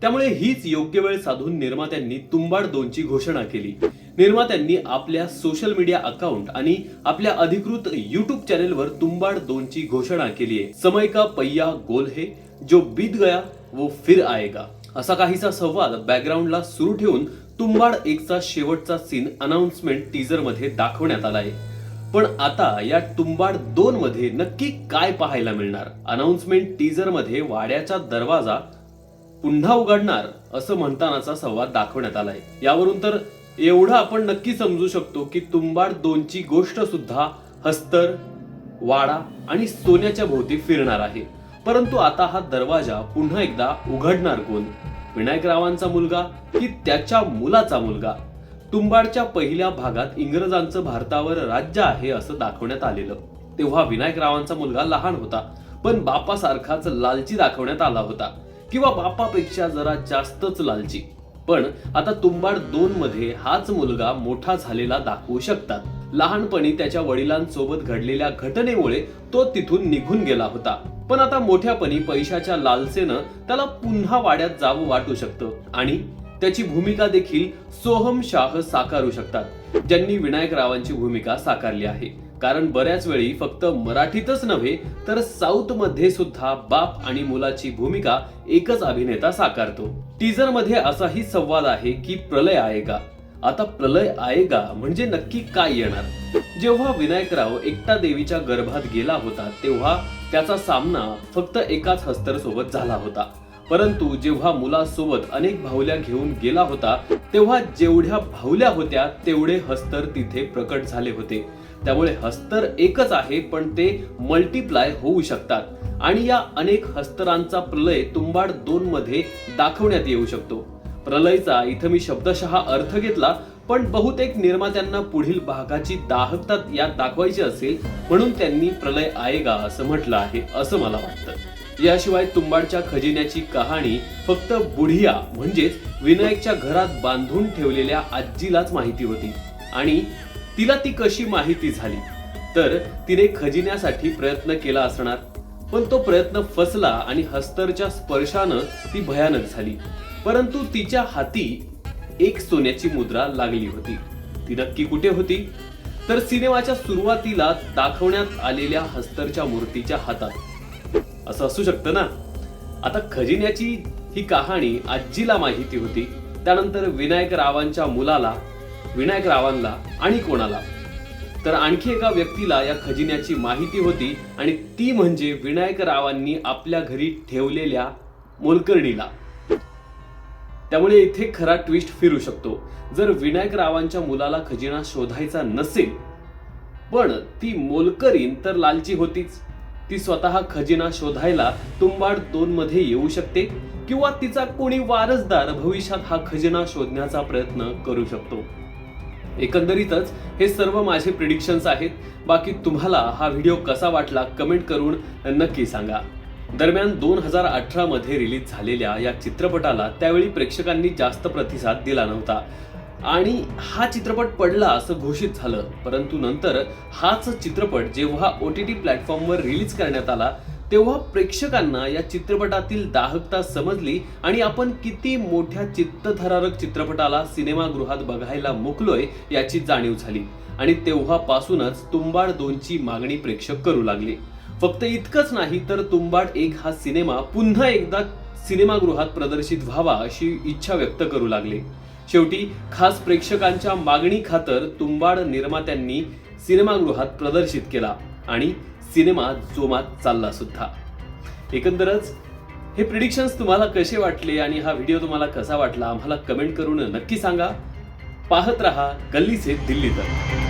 त्यामुळे हीच योग्य वेळ साधून निर्मात्यांनी तुंबाड दोनची घोषणा केली. निर्मात्यांनी आपल्या सोशल मीडिया अकाउंट आणि आपल्या अधिकृत युट्यूब चॅनेलवर तुंबाड दोनची घोषणा केली आहे समय का पहिया गोल है जो बीत गया वो फिर आएगा. असा काहीसा संवाद बॅकग्राऊंडला सुरू ठेवून तुंबाड एकचा शेवटचा सीन अनाउन्समेंट टीजरमध्ये दाखवण्यात आलाय. पण आता या तुंबाड दोन मध्ये नक्की काय पाहायला मिळणार? अनाउन्समेंट टीजरमध्ये वाड्याचा दरवाजा पुन्हा उघडणार असं म्हणतानाचा संवाद दाखवण्यात आलाय. यावरून तर एवढं आपण नक्की समजू शकतो की तुंबाड दोनची गोष्ट सुद्धा हस्तर वाडा आणि सोन्याच्या भोवती फिरणार आहे. परंतु आता हा दरवाजा पुन्हा एकदा उघडणार कोण? विनायकरावांचा मुलगा की त्याच्या मुलाचा मुलगा? तुंबाडच्या पहिल्या भागात इंग्रजांचं भारतावर राज्य आहे असं दाखवण्यात आलेलं. तेव्हा विनायकरावांचा मुलगा लहान होता पण बापासारखाच लालची दाखवण्यात आला होता. किंवा बापापेक्षा जरा जास्तच लालची. पण आता तुंबाड दोन मध्ये हाच मुलगा मोठा झालेला दाखवू शकतात. लहानपणी त्याच्या वडिलांसोबत घडलेल्या घटनेमुळे तो तिथून निघून गेला होता. पण आता मोठ्यापणी पैशाच्या लालसेनं त्याला पुन्हा वाड्यात जावं वाटू शकतं आणि त्याची भूमिका देखील सोहम शाह साकारू शकतात ज्यांनी विनायकरावांची भूमिका साकारली आहे. कारण बऱ्याच वेळी फक्त मराठीतच नव्हे तर साऊथमध्ये सुद्धा बाप आणि मुलाची भूमिका एकच अभिनेता साकारतो. टीजरमध्ये असाही संवाद आहे की प्रलय आएगा आता प्रलय आएगा म्हणजे नक्की काय येणार? जेव्हा विनायकराव एकटा देवीच्या गर्भात गेला होता तेव्हा त्याचा सामना फक्त एकाच हस्तर सोबत झाला होता. परंतु जेव्हा मुलासोबत अनेक भावल्या घेऊन गेला होता तेव्हा जेवढ्या भावल्या होत्या तेवढे हस्तर तिथे प्रकट झाले होते. त्यामुळे हस्तर एकच आहे पण ते मल्टिप्लाय होऊ शकतात. आणि या अनेक हस्तरांचा प्रलय तुंबाड दोन मध्ये दाखवण्यात येऊ शकतो. प्रलयचा इथं मी शब्दशः अर्थ घेतला पण बहुतेक निर्मात्यांना पुढील भागाची दाहकता यात दाखवायची असेल म्हणून त्यांनी प्रलय आएगा असं म्हटलं आहे असं मला वाटतं. याशिवाय तुंबाडच्या खजिन्याची कहाणी फक्त बुढिया म्हणजेच विनायकच्या घरात बांधून ठेवलेल्या आजीलाच माहिती होती. आणि तिला ती कशी माहिती झाली? तर तिने खजिन्यासाठी प्रयत्न केला असणार. पण तो प्रयत्न फसला आणि हस्तरच्या स्पर्शानं ती भयानक झाली. परंतु तिच्या हाती एक सोन्याची मुद्रा लागली होती. ती नक्की कुठे होती? तर सिनेमाच्या सुरुवातीला दाखवण्यात आलेल्या हस्तरच्या मूर्तीच्या हातात. असं असू शकतं ना? आता खजिन्याची ही कहाणी आजीला माहिती होती. त्यानंतर विनायक रावांच्या मुलाला विनायक रावांना आणि कोणाला? तर आणखी एका व्यक्तीला या खजिन्याची माहिती होती आणि ती म्हणजे विनायक रावांनी आपल्या घरी ठेवलेल्या मोलकर्णीला. त्यामुळे इथे खरा ट्विस्ट फिरू शकतो. जर विनायक रावांच्या मुलाला खजिना शोधायचा नसेल पण ती मोलकरीन तर लालची होतीच. ती स्वतः खजिना शोधायला तुंबाड दोन मध्ये येऊ शकते किंवा तिचा कोणी वारसदार भविष्यात हा खजिना शोधण्याचा प्रयत्न करू शकतो. एकंदरीतच हे सर्व माझे प्रिडिक्शन्स आहेत. बाकी तुम्हाला हा व्हिडिओ कसा वाटला कमेंट करून नक्की सांगा. दरम्यान दोन हजार अठरा मध्ये रिलीज झालेल्या या चित्रपटाला त्यावेळी प्रेक्षकांनी जास्त प्रतिसाद दिला नव्हता. आणि हा चित्रपट पडला असं घोषित झालं. परंतु नंतर हाच चित्रपट जेव्हा ओ टी टी प्लॅटफॉर्मवर रिलीज करण्यात आला तेव्हा प्रेक्षकांना या चित्रपटातील दाहकता समजली आणि आपण किती मोठ्या चित्तथरारक चित्रपटाला सिनेमागृहात बघायला मुकलोय याची जाणीव झाली. आणि तेव्हापासूनच तुंबाड दोनची मागणी प्रेक्षक करू लागले. फक्त इतकंच नाही तर तुंबाड एक हा सिनेमा पुन्हा एकदा सिनेमागृहात प्रदर्शित व्हावा अशी इच्छा व्यक्त करू लागले. शेवटी खास प्रेक्षकांच्या मागणी खातर तुंबाड निर्मात्यांनी सिनेमागृहात प्रदर्शित केला आणि सिनेमा जोमात चालला सुद्धा. एकंदरच हे प्रिडिक्शन्स तुम्हाला कसे वाटले आणि हा व्हिडिओ तुम्हाला कसा वाटला आम्हाला कमेंट करून नक्की सांगा. पाहत रहा गल्लीचे दिल्ली तक